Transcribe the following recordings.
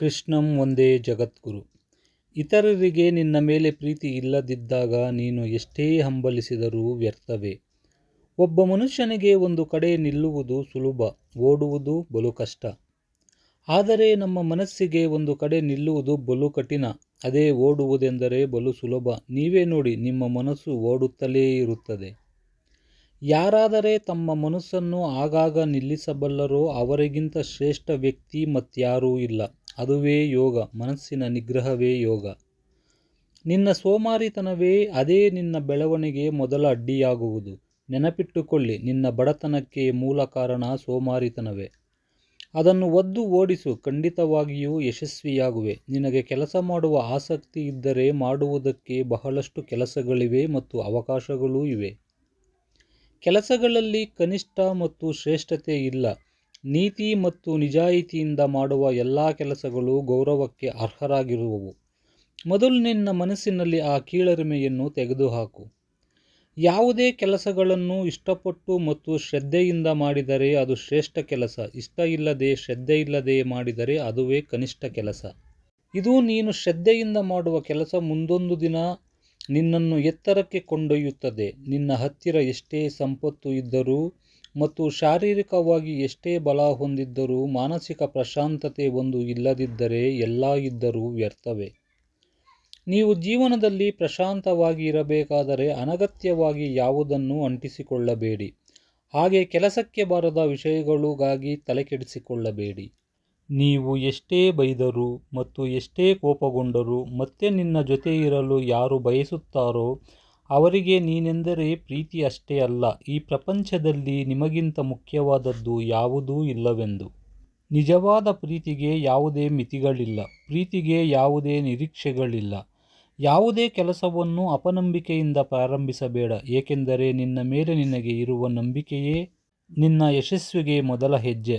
ಕೃಷ್ಣಂ ಒಂದೇ ಜಗದ್ಗುರು. ಇತರರಿಗೆ ನಿನ್ನ ಮೇಲೆ ಪ್ರೀತಿ ಇಲ್ಲದಿದ್ದಾಗ ನೀನು ಎಷ್ಟೇ ಹಂಬಲಿಸಿದರೂ ವ್ಯರ್ಥವೇ. ಒಬ್ಬ ಮನುಷ್ಯನಿಗೆ ಒಂದು ಕಡೆ ನಿಲ್ಲುವುದು ಸುಲಭ, ಓಡುವುದು ಬಲು ಕಷ್ಟ ಆದರೆ ನಮ್ಮ ಮನಸ್ಸಿಗೆ ಒಂದು ಕಡೆ ನಿಲ್ಲುವುದು ಬಲು ಕಠಿಣ ಅದೇ ಓಡುವುದೆಂದರೆ ಬಲು ಸುಲಭ. ನೀವೇ ನೋಡಿ, ನಿಮ್ಮ ಮನಸ್ಸು ಓಡುತ್ತಲೇ ಇರುತ್ತದೆ. ಯಾರಾದರೆ ತಮ್ಮ ಮನಸ್ಸನ್ನು ಆಗಾಗ ನಿಲ್ಲಿಸಬಲ್ಲರೋ ಅವರಿಗಿಂತ ಶ್ರೇಷ್ಠ ವ್ಯಕ್ತಿ ಮತ್ಯಾರೂ ಇಲ್ಲ. ಅದುವೇ ಯೋಗ, ಮನಸ್ಸಿನ ನಿಗ್ರಹವೇ ಯೋಗ. ನಿನ್ನ ಸೋಮಾರಿತನವೇ ಅದೇ ನಿನ್ನ ಬೆಳವಣಿಗೆ ಮೊದಲ ಅಡ್ಡಿಯಾಗುವುದು. ನೆನಪಿಟ್ಟುಕೊಳ್ಳಿ, ನಿನ್ನ ಬಡತನಕ್ಕೆ ಮೂಲ ಕಾರಣ ಸೋಮಾರಿತನವೇ. ಅದನ್ನು ಒದ್ದು ಓಡಿಸು, ಖಂಡಿತವಾಗಿಯೂ ಯಶಸ್ವಿಯಾಗುವೆ. ನಿನಗೆ ಕೆಲಸ ಮಾಡುವ ಆಸಕ್ತಿ ಇದ್ದರೆ ಮಾಡುವುದಕ್ಕೆ ಬಹಳಷ್ಟು ಕೆಲಸಗಳಿವೆ ಮತ್ತು ಅವಕಾಶಗಳೂ ಇವೆ. ಕೆಲಸಗಳಲ್ಲಿ ಕನಿಷ್ಠ ಮತ್ತು ಶ್ರೇಷ್ಠತೆ ಇಲ್ಲ. ನೀತಿ ಮತ್ತು ನಿಜಾಯಿತಿಯಿಂದ ಮಾಡುವ ಎಲ್ಲ ಕೆಲಸಗಳು ಗೌರವಕ್ಕೆ ಅರ್ಹರಾಗಿರುವವು. ಮೊದಲು ನಿನ್ನ ಮನಸ್ಸಿನಲ್ಲಿ ಆ ಕೀಳರಿಮೆಯನ್ನು ತೆಗೆದುಹಾಕು. ಯಾವುದೇ ಕೆಲಸಗಳನ್ನು ಇಷ್ಟಪಟ್ಟು ಮತ್ತು ಶ್ರದ್ಧೆಯಿಂದ ಮಾಡಿದರೆ ಅದು ಶ್ರೇಷ್ಠ ಕೆಲಸ. ಇಷ್ಟ ಇಲ್ಲದೆ, ಶ್ರದ್ಧೆ ಇಲ್ಲದೆ ಮಾಡಿದರೆ ಅದುವೇ ಕನಿಷ್ಠ ಕೆಲಸ. ಇದು ನೀನು ಶ್ರದ್ಧೆಯಿಂದ ಮಾಡುವ ಕೆಲಸ ಮುಂದೊಂದು ದಿನ ನಿನ್ನನ್ನು ಎತ್ತರಕ್ಕೆ ಕೊಂಡೊಯ್ಯುತ್ತದೆ. ನಿನ್ನ ಹತ್ತಿರ ಎಷ್ಟೇ ಸಂಪತ್ತು ಇದ್ದರೂ ಮತ್ತು ಶಾರೀರಿಕವಾಗಿ ಎಷ್ಟೇ ಬಲ ಹೊಂದಿದ್ದರೂ ಮಾನಸಿಕ ಪ್ರಶಾಂತತೆ ಒಂದು ಇಲ್ಲದಿದ್ದರೆ ಎಲ್ಲ ಇದ್ದರೂ ವ್ಯರ್ಥವೇ? ನೀವು ಜೀವನದಲ್ಲಿ ಪ್ರಶಾಂತವಾಗಿ ಇರಬೇಕಾದರೆ ಅನಗತ್ಯವಾಗಿ ಯಾವುದನ್ನು ಅಂಟಿಸಿಕೊಳ್ಳಬೇಡಿ. ಹಾಗೆ ಕೆಲಸಕ್ಕೆ ಬಾರದ ವಿಷಯಗಳಿಗಾಗಿ ತಲೆಕೆಡಿಸಿಕೊಳ್ಳಬೇಡಿ. ನೀವು ಎಷ್ಟೇ ಬೈದರೂ ಮತ್ತು ಎಷ್ಟೇ ಕೋಪಗೊಂಡರೂ ಮತ್ತೆ ನಿನ್ನ ಜೊತೆ ಇರಲು ಯಾರು ಬಯಸುತ್ತಾರೋ ಅವರಿಗೆ ನೀನೆಂದರೆ ಪ್ರೀತಿ ಅಷ್ಟೇ ಅಲ್ಲ, ಈ ಪ್ರಪಂಚದಲ್ಲಿ ನಿಮಗಿಂತ ಮುಖ್ಯವಾದದ್ದು ಯಾವುದೂ ಇಲ್ಲವೆಂದು. ನಿಜವಾದ ಪ್ರೀತಿಗೆ ಯಾವುದೇ ಮಿತಿಗಳಿಲ್ಲ, ಪ್ರೀತಿಗೆ ಯಾವುದೇ ನಿರೀಕ್ಷೆಗಳಿಲ್ಲ. ಯಾವುದೇ ಕೆಲಸವನ್ನು ಅಪನಂಬಿಕೆಯಿಂದ ಪ್ರಾರಂಭಿಸಬೇಡ, ಏಕೆಂದರೆ ನಿನ್ನ ಮೇಲೆ ನಿನಗೆ ಇರುವ ನಂಬಿಕೆಯೇ ನಿನ್ನ ಯಶಸ್ವಿಗೆ ಮೊದಲ ಹೆಜ್ಜೆ.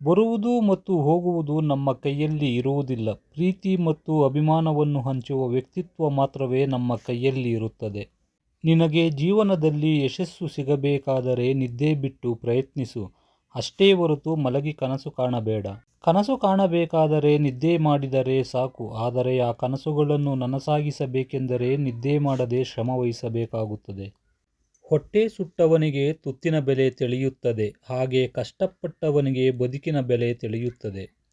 ಬರುವುದು ಮತ್ತು ಹೋಗುವುದು ನಮ್ಮ ಕೈಯಲ್ಲಿ ಇರುವುದಿಲ್ಲ, ಪ್ರೀತಿ ಮತ್ತು ಅಭಿಮಾನವನ್ನು ಹಂಚುವ ವ್ಯಕ್ತಿತ್ವ ಮಾತ್ರವೇ ನಮ್ಮ ಕೈಯಲ್ಲಿ ಇರುತ್ತದೆ. ನಿನಗೆ ಜೀವನದಲ್ಲಿ ಯಶಸ್ಸು ಸಿಗಬೇಕಾದರೆ ನಿದ್ದೆ ಬಿಟ್ಟು ಪ್ರಯತ್ನಿಸು. ಅಷ್ಟೇ ಹೊರತು ಮಲಗಿ ಕನಸು ಕಾಣಬೇಡ. ಕನಸು ಕಾಣಬೇಕಾದರೆ ನಿದ್ದೆ ಮಾಡಿದರೆ ಸಾಕು. ಆದರೆ ಆ ಕನಸುಗಳನ್ನು ನನಸಾಗಿಸಬೇಕೆಂದರೆ ನಿದ್ದೆ ಮಾಡದೆ ಶ್ರಮವಹಿಸಬೇಕಾಗುತ್ತದೆ ಹೊಟ್ಟೆ ಸುಟ್ಟವನಿಗೆ ತುತ್ತಿನ ಬೆಲೆ ತಿಳಿಯುತ್ತದೆ. ಹಾಗೆ ಕಷ್ಟಪಟ್ಟವನಿಗೆ ಬದುಕಿನ ಬೆಲೆ ತಿಳಿಯುತ್ತದೆ.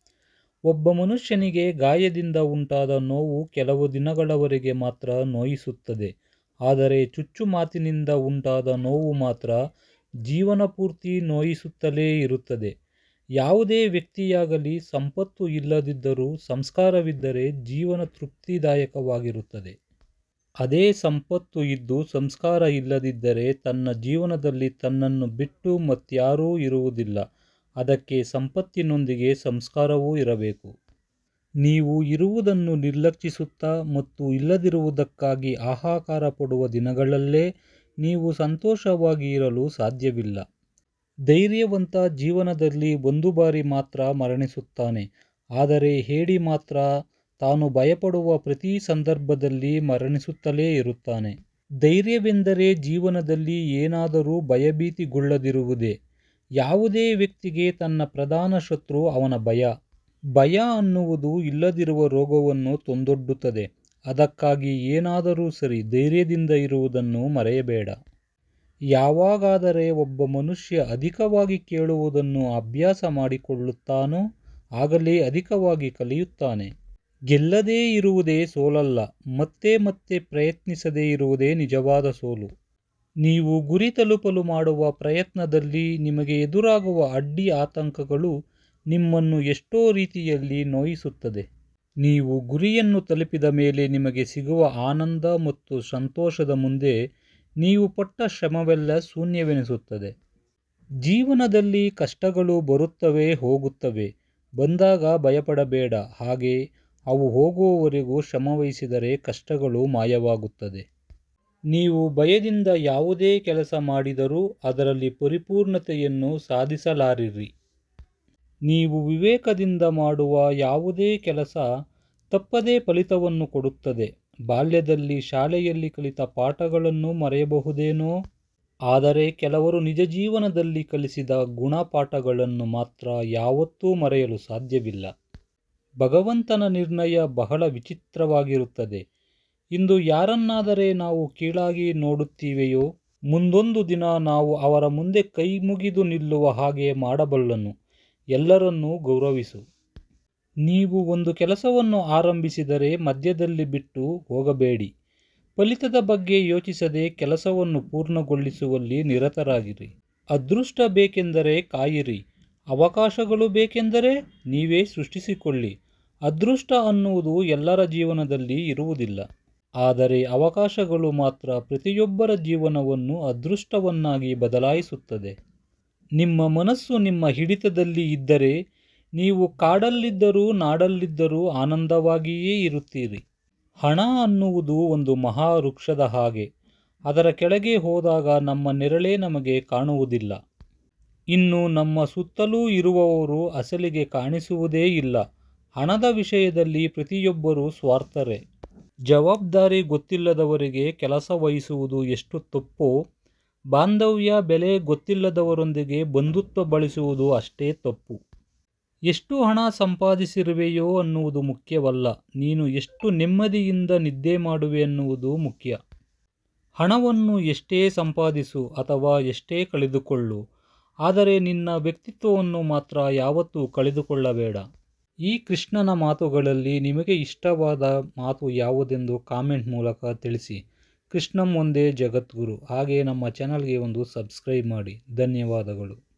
ಒಬ್ಬ ಮನುಷ್ಯನಿಗೆ ಗಾಯದಿಂದ ಉಂಟಾದ ನೋವು ಕೆಲವು ದಿನಗಳವರೆಗೆ ಮಾತ್ರ ನೋಯಿಸುತ್ತದೆ. ಆದರೆ ಚುಚ್ಚು ಮಾತಿನಿಂದ ಉಂಟಾದ ನೋವು ಮಾತ್ರ ಜೀವನ ಪೂರ್ತಿ ನೋಯಿಸುತ್ತಲೇ ಇರುತ್ತದೆ. ಯಾವುದೇ ವ್ಯಕ್ತಿಯಾಗಲಿ ಸಂಪತ್ತು ಇಲ್ಲದಿದ್ದರೂ ಸಂಸ್ಕಾರವಿದ್ದರೆ ಜೀವನ ತೃಪ್ತಿದಾಯಕವಾಗಿರುತ್ತದೆ. ಅದೇ ಸಂಪತ್ತು ಇದ್ದು ಸಂಸ್ಕಾರ ಇಲ್ಲದಿದ್ದರೆ ತನ್ನ ಜೀವನದಲ್ಲಿ ತನ್ನನ್ನು ಬಿಟ್ಟು ಮತ್ಯಾರೂ ಇರುವುದಿಲ್ಲ. ಅದಕ್ಕೆ ಸಂಪತ್ತಿನೊಂದಿಗೆ ಸಂಸ್ಕಾರವೂ ಇರಬೇಕು. ನೀವು ಇರುವುದನ್ನು ನಿರ್ಲಕ್ಷಿಸುತ್ತಾ ಮತ್ತು ಇಲ್ಲದಿರುವುದಕ್ಕಾಗಿ ಆಹಾಕಾರ ಪಡುವ ದಿನಗಳಲ್ಲೇ ನೀವು ಸಂತೋಷವಾಗಿ ಇರಲು ಸಾಧ್ಯವಿಲ್ಲ. ಧೈರ್ಯವಂತ ಜೀವನದಲ್ಲಿ ಒಂದು ಬಾರಿ ಮಾತ್ರ ಮರಣಿಸುತ್ತಾನೆ. ಆದರೆ ಹೇಡಿ ಮಾತ್ರ ತಾನು ಭಯಪಡುವ ಪ್ರತಿ ಸಂದರ್ಭದಲ್ಲಿ ಮರಣಿಸುತ್ತಲೇ ಇರುತ್ತಾನೆ. ಧೈರ್ಯವೆಂದರೆ ಜೀವನದಲ್ಲಿ ಏನಾದರೂ ಭಯಭೀತಿಗೊಳ್ಳದಿರುವುದೇ. ಯಾವುದೇ ವ್ಯಕ್ತಿಗೆ ತನ್ನ ಪ್ರಧಾನ ಶತ್ರು ಅವನ ಭಯ. ಭಯ ಅನ್ನುವುದು ಇಲ್ಲದಿರುವ ರೋಗವನ್ನು ತಂದೊಡ್ಡುತ್ತದೆ. ಅದಕ್ಕಾಗಿ ಏನಾದರೂ ಸರಿ ಧೈರ್ಯದಿಂದ ಇರುವುದನ್ನು ಮರೆಯಬೇಡ. ಯಾವಾಗಾದರೆ ಒಬ್ಬ ಮನುಷ್ಯ ಅಧಿಕವಾಗಿ ಕೇಳುವುದನ್ನು ಅಭ್ಯಾಸ ಮಾಡಿಕೊಳ್ಳುತ್ತಾನೋ, ಆಗಲೇ ಅಧಿಕವಾಗಿ ಕಲಿಯುತ್ತಾನೆ. ಗೆಲ್ಲದೇ ಇರುವುದೇ ಸೋಲಲ್ಲ, ಮತ್ತೆ ಮತ್ತೆ ಪ್ರಯತ್ನಿಸದೇ ಇರುವುದೇ ನಿಜವಾದ ಸೋಲು. ನೀವು ಗುರಿ ತಲುಪಲು ಮಾಡುವ ಪ್ರಯತ್ನದಲ್ಲಿ ನಿಮಗೆ ಎದುರಾಗುವ ಅಡ್ಡಿ ಆತಂಕಗಳು ನಿಮ್ಮನ್ನು ಎಷ್ಟೋ ರೀತಿಯಲ್ಲಿ ನೋಯಿಸುತ್ತದೆ. ನೀವು ಗುರಿಯನ್ನು ತಲುಪಿದ ಮೇಲೆ ನಿಮಗೆ ಸಿಗುವ ಆನಂದ ಮತ್ತು ಸಂತೋಷದ ಮುಂದೆ ನೀವು ಪಟ್ಟ ಶ್ರಮವೆಲ್ಲ ಶೂನ್ಯವೆನಿಸುತ್ತದೆ. ಜೀವನದಲ್ಲಿ ಕಷ್ಟಗಳು ಬರುತ್ತವೆ, ಹೋಗುತ್ತವೆ. ಬಂದಾಗ ಭಯಪಡಬೇಡ. ಹಾಗೆ ಅವು ಹೋಗುವವರೆಗೂ ಶ್ರಮವಹಿಸಿದರೆ ಕಷ್ಟಗಳು ಮಾಯವಾಗುತ್ತದೆ. ನೀವು ಭಯದಿಂದ ಯಾವುದೇ ಕೆಲಸ ಮಾಡಿದರೂ ಅದರಲ್ಲಿ ಪರಿಪೂರ್ಣತೆಯನ್ನು ಸಾಧಿಸಲಾರಿರಿ. ನೀವು ವಿವೇಕದಿಂದ ಮಾಡುವ ಯಾವುದೇ ಕೆಲಸ ತಪ್ಪದೇ ಫಲಿತವನ್ನು ಕೊಡುತ್ತದೆ. ಬಾಲ್ಯದಲ್ಲಿ ಶಾಲೆಯಲ್ಲಿ ಕಲಿತ ಪಾಠಗಳನ್ನು ಮರೆಯಬಹುದೇನೋ? ಆದರೆ ಕೆಲವರು ನಿಜ ಜೀವನದಲ್ಲಿ ಕಲಿಸಿದ ಗುಣಪಾಠಗಳನ್ನು ಮಾತ್ರ ಯಾವತ್ತೂ ಮರೆಯಲು ಸಾಧ್ಯವಿಲ್ಲ. ಭಗವಂತನ ನಿರ್ಣಯ ಬಹಳ ವಿಚಿತ್ರವಾಗಿರುತ್ತದೆ. ಇಂದು ಯಾರನ್ನಾದರೆ ನಾವು ಕೀಳಾಗಿ ನೋಡುತ್ತೀವೆಯೋ? ಮುಂದೊಂದು ದಿನ ನಾವು ಅವರ ಮುಂದೆ ಕೈ ಮುಗಿದು ನಿಲ್ಲುವ ಹಾಗೆ ಮಾಡಬಲ್ಲನು. ಎಲ್ಲರನ್ನೂ ಗೌರವಿಸು. ನೀವು ಒಂದು ಕೆಲಸವನ್ನು ಆರಂಭಿಸಿದರೆ ಮಧ್ಯದಲ್ಲಿ ಬಿಟ್ಟು ಹೋಗಬೇಡಿ. ಫಲಿತದ ಬಗ್ಗೆ ಯೋಚಿಸದೆ ಕೆಲಸವನ್ನು ಪೂರ್ಣಗೊಳಿಸುವಲ್ಲಿ ನಿರತರಾಗಿರಿ. ಅದೃಷ್ಟ ಬೇಕೆಂದರೆ ಕಾಯಿರಿ. ಅವಕಾಶಗಳು ಬೇಕೆಂದರೆ ನೀವೇ ಸೃಷ್ಟಿಸಿಕೊಳ್ಳಿ. ಅದೃಷ್ಟ ಅನ್ನುವುದು ಎಲ್ಲರ ಜೀವನದಲ್ಲಿ ಇರುವುದಿಲ್ಲ. ಆದರೆ ಅವಕಾಶಗಳು ಮಾತ್ರ ಪ್ರತಿಯೊಬ್ಬರ ಜೀವನವನ್ನು ಅದೃಷ್ಟವನ್ನಾಗಿ ಬದಲಾಯಿಸುತ್ತದೆ. ನಿಮ್ಮ ಮನಸ್ಸು ನಿಮ್ಮ ಹಿಡಿತದಲ್ಲಿ ಇದ್ದರೆ ನೀವು ಕಾಡಲ್ಲಿದ್ದರೂ ನಾಡಲ್ಲಿದ್ದರೂ ಆನಂದವಾಗಿಯೇ ಇರುತ್ತೀರಿ. ಹಣ ಅನ್ನುವುದು ಒಂದು ಮಹಾ ವೃಕ್ಷದ ಹಾಗೆ. ಅದರ ಕೆಳಗೆ ಹೋದಾಗ ನಮ್ಮ ನೆರಳೇ ನಮಗೆ ಕಾಣುವುದಿಲ್ಲ. ಇನ್ನು ನಮ್ಮ ಸುತ್ತಲೂ ಇರುವವರು ಅಸಲಿಗೆ ಕಾಣಿಸುವುದೇ ಇಲ್ಲ. ಹಣದ ವಿಷಯದಲ್ಲಿ ಪ್ರತಿಯೊಬ್ಬರೂ ಸ್ವಾರ್ಥರೇ. ಜವಾಬ್ದಾರಿ ಗೊತ್ತಿಲ್ಲದವರಿಗೆ ಕೆಲಸ ವಹಿಸುವುದು ಎಷ್ಟು ತಪ್ಪೋ ಬಾಂಧವ್ಯ, ಬೆಲೆ ಗೊತ್ತಿಲ್ಲದವರೊಂದಿಗೆ ಬಂಧುತ್ವ ಬಳಸುವುದು ಅಷ್ಟೇ ತಪ್ಪು. ಎಷ್ಟು ಹಣ ಸಂಪಾದಿಸಿರುವೆಯೋ ಅನ್ನುವುದು ಮುಖ್ಯವಲ್ಲ. ನೀನು ಎಷ್ಟು ನೆಮ್ಮದಿಯಿಂದ ನಿದ್ದೆ ಮಾಡುವೆ ಅನ್ನುವುದು ಮುಖ್ಯ. ಹಣವನ್ನು ಎಷ್ಟೇ ಸಂಪಾದಿಸು ಅಥವಾ ಎಷ್ಟೇ ಕಳೆದುಕೊಳ್ಳು, ಆದರೆ ನಿನ್ನ ವ್ಯಕ್ತಿತ್ವವನ್ನು ಮಾತ್ರ ಯಾವತ್ತೂ ಕಳೆದುಕೊಳ್ಳಬೇಡ. ಈ ಕೃಷ್ಣನ ಮಾತುಗಳಲ್ಲಿ ನಿಮಗೆ ಇಷ್ಟವಾದ ಮಾತು ಯಾವುದೆಂದು ಕಾಮೆಂಟ್ ಮೂಲಕ ತಿಳಿಸಿ. ಕೃಷ್ಣಂ ಒಂದೇ ಜಗದ್ಗುರು. ಹಾಗೆ ನಮ್ಮ ಚಾನಲ್ಗೆ ಒಂದು ಸಬ್ಸ್ಕ್ರೈಬ್ ಮಾಡಿ. ಧನ್ಯವಾದಗಳು.